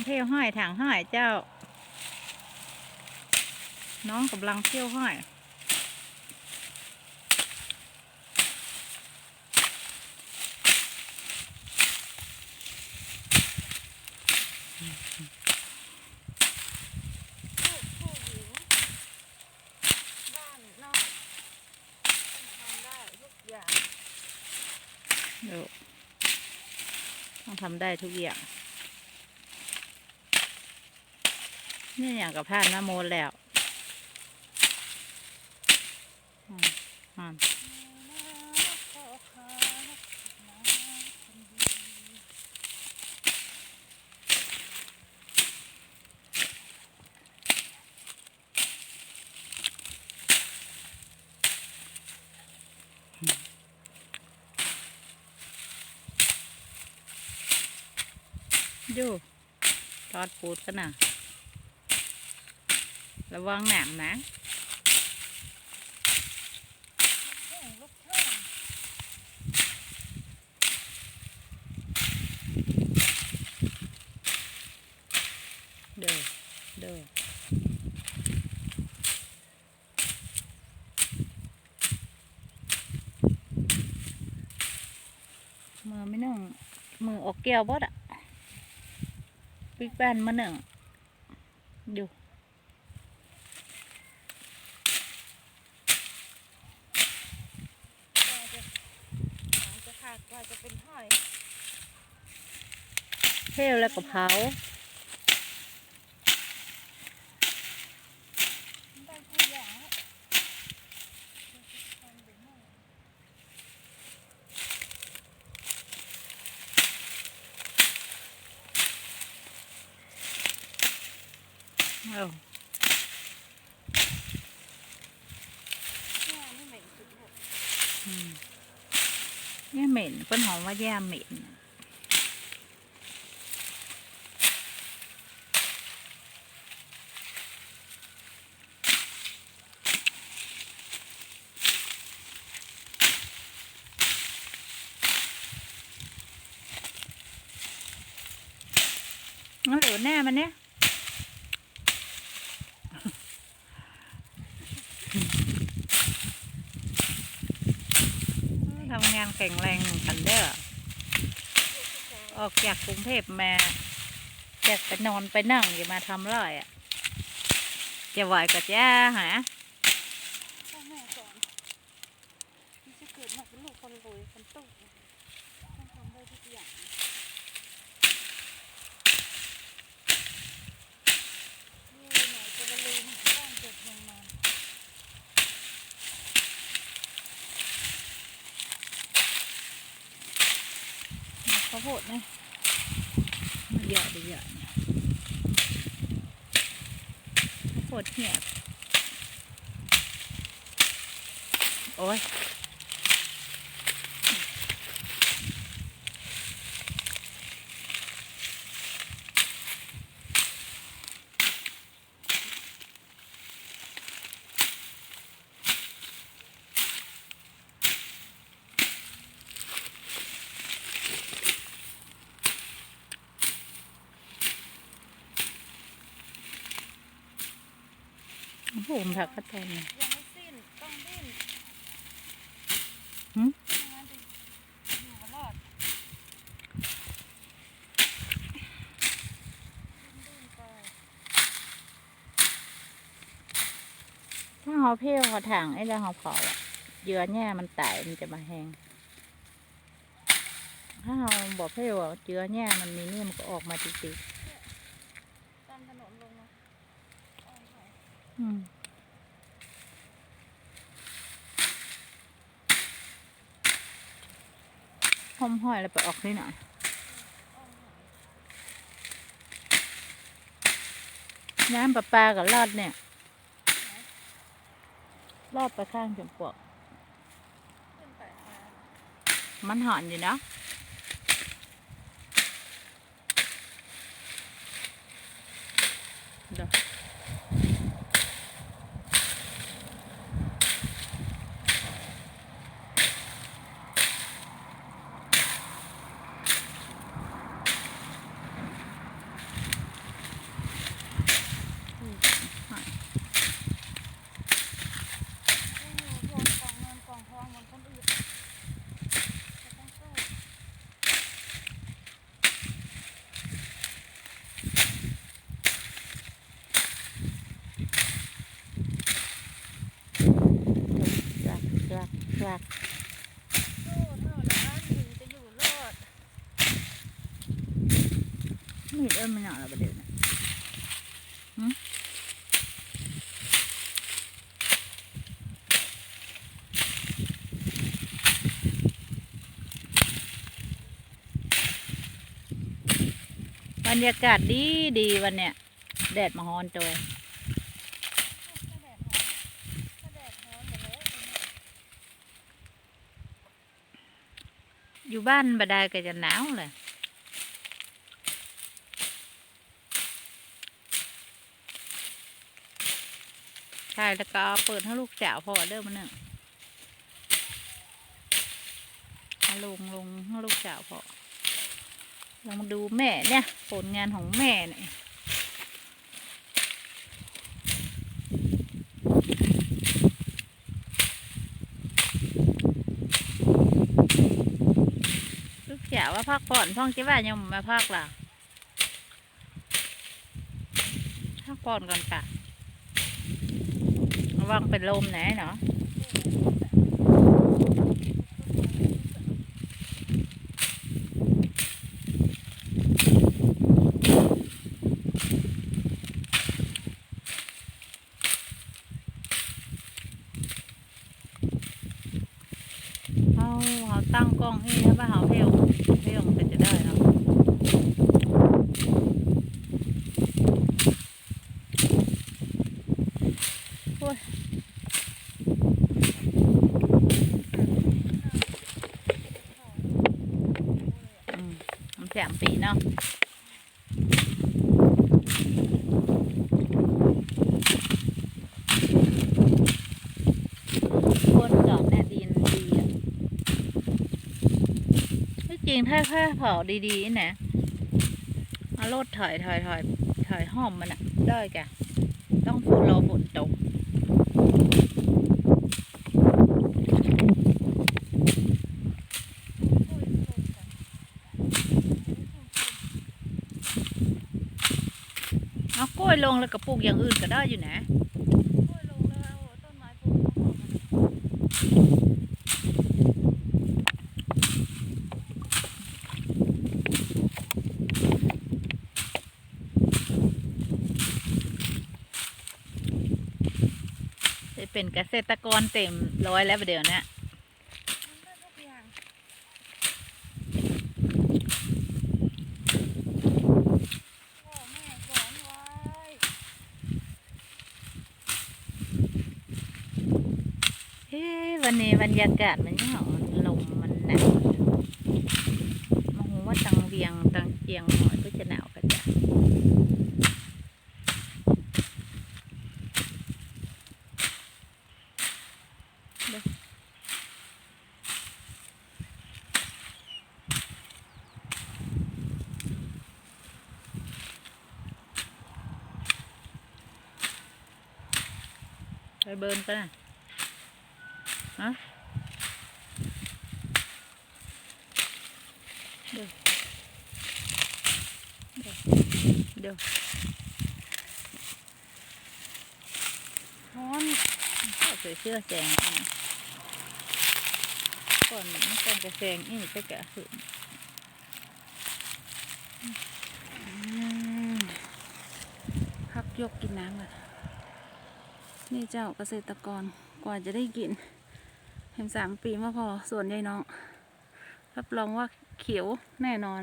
ังเที่ยวห้อยถางห้อยเจ้า น้องกำลังเที่ยวห้อยผู้ผู้หญิงบ้านนอกทำได้ทุกอย่าง เดี๋ยวต้องทำได้ทุกอย่าง นี่อย่างกับผ่านมาโมนแล้วอืมอืมดูทอดปูดกันนะ ระวังหนังนะแข่งลูกช่องเด้อเด้อมือไม่นึ่งมือออกแก้วบดอะปิ๊กแป้นมาหนึ่งดู กว่าจะหางจะขาดกว่าจะเป็นห้อยเทลแล้วก็เผาได้ทุกอย่างแล้วทำเป็นห้อย เอา เนี่ยนี่เหม็นสุดเลย อืม เนี่เหม็นเปิ้นหอมว่าแย่เหม็นงั้นเหลือแน่มันเนี่ย ทำงานแข็งแรงกันเด้อออกจากกรุงเทพมาอยากไปนอนไปนั่งอย่ามาทำไรอะจะไหวก็จ้าหา พ่อแม่สอนที่จะเกิดมาเป็นลูกคนรวยคนตู้ต้องทำได้ทุกอย่างนี่ไหนจะมาลืมบ้านเกิดเมืองนอน ข้าว โพดนะมันเยอะดีเยอะเนี่ยข้าวโพดเหี่ยโอ้ย หผมผักกระเทียมเนี่ยยังไม่สิ้นต้องดิ้นหืมไม่งั้นจะอยู่ไม่รอดดิ้นๆไปถ้าเขาเพี้ยวเขาถังไอ้แล้วเขาเผาอะเยื่อแง่มันตายมันจะมาแห้งถ้าเราบอกเพี้ยวอะเยื่อแง่มันมีนี่มันก็ออกมาติดตามถนนลงมาอ้อมไปๆอืม หอมห้อยแล้วไปออกนี่หน่อยน้ำประปากับรอดเนี่ยรอดไปข้างจมปวกมันหอนอยู่เนาะเดี๋ยว จากสู้เท่านั้นถึงจะอยู่รอดมีดเอิ้นมันหน่อยละประเดี๋ยวนะบรรยากาศดีดีวันเนี้ยแดดมาฮอนตัว ถ้าแดดร้อนถ้าแดดร้อนหมดแล้ว อยู่บ้านบดายก็จะหนาวเลยใช่แล้วก็เปิดให้ลูกสาวพอเด้อมันเนี่ยเอาลงลงให้ลูกสาวพอลองดูแม่เนี่ย ผลงานของแม่เนี่ย ลูกสาวว่าพักผ่อนพ่องจิว่ายังมาพักล่ะพักผ่อนก่อนค่ะระวังเป็นลมไหนเนาะเขาเขาตั้งกล้องให้แล้วว่าเขาเที่ยวเที่ยวมันเป็นจะได้เนาะโอ้ยอืมมันแสมปีเนาะคนจอดเนี่ยดีนดีอะที่จริงถ้าแค่เผาดีๆนะเอารถถอยถอยถอยถอยห้อมมันอะได้แกต้องฝนรอฝนตกเอากล้ วยลงแล้วก็ปลูกอย่างอื่นก็ได้อยู่นะจะเป็นเกษตรกรเต็มร้อยแล้วประเดี๋ยวนี้ มันได้ทุกอย่างพ่อแม่สอนไว้ เฮ้ วันนี้บรรยากาศมันยังเหรอลมมันหนาวมองว่าตังเวียงตังเจียงหน่อยก็จะหนาวกันจ้ะไปเบิร์นกันนะ ฮะเดี๋ยวเดี๋ยวเดี๋ยวร้อนพ่อใส่เสื้อแสงก่อนนะก่อนมันต้องจะแสงอีกจะแกะหืนอืมพักยกกินน้ำก่อนนี่เจ้าเกษตรกรกว่าจะได้กิน เห็นสามปีมาพอส่วนยายน้อง รับรองว่าเขียวแน่นอน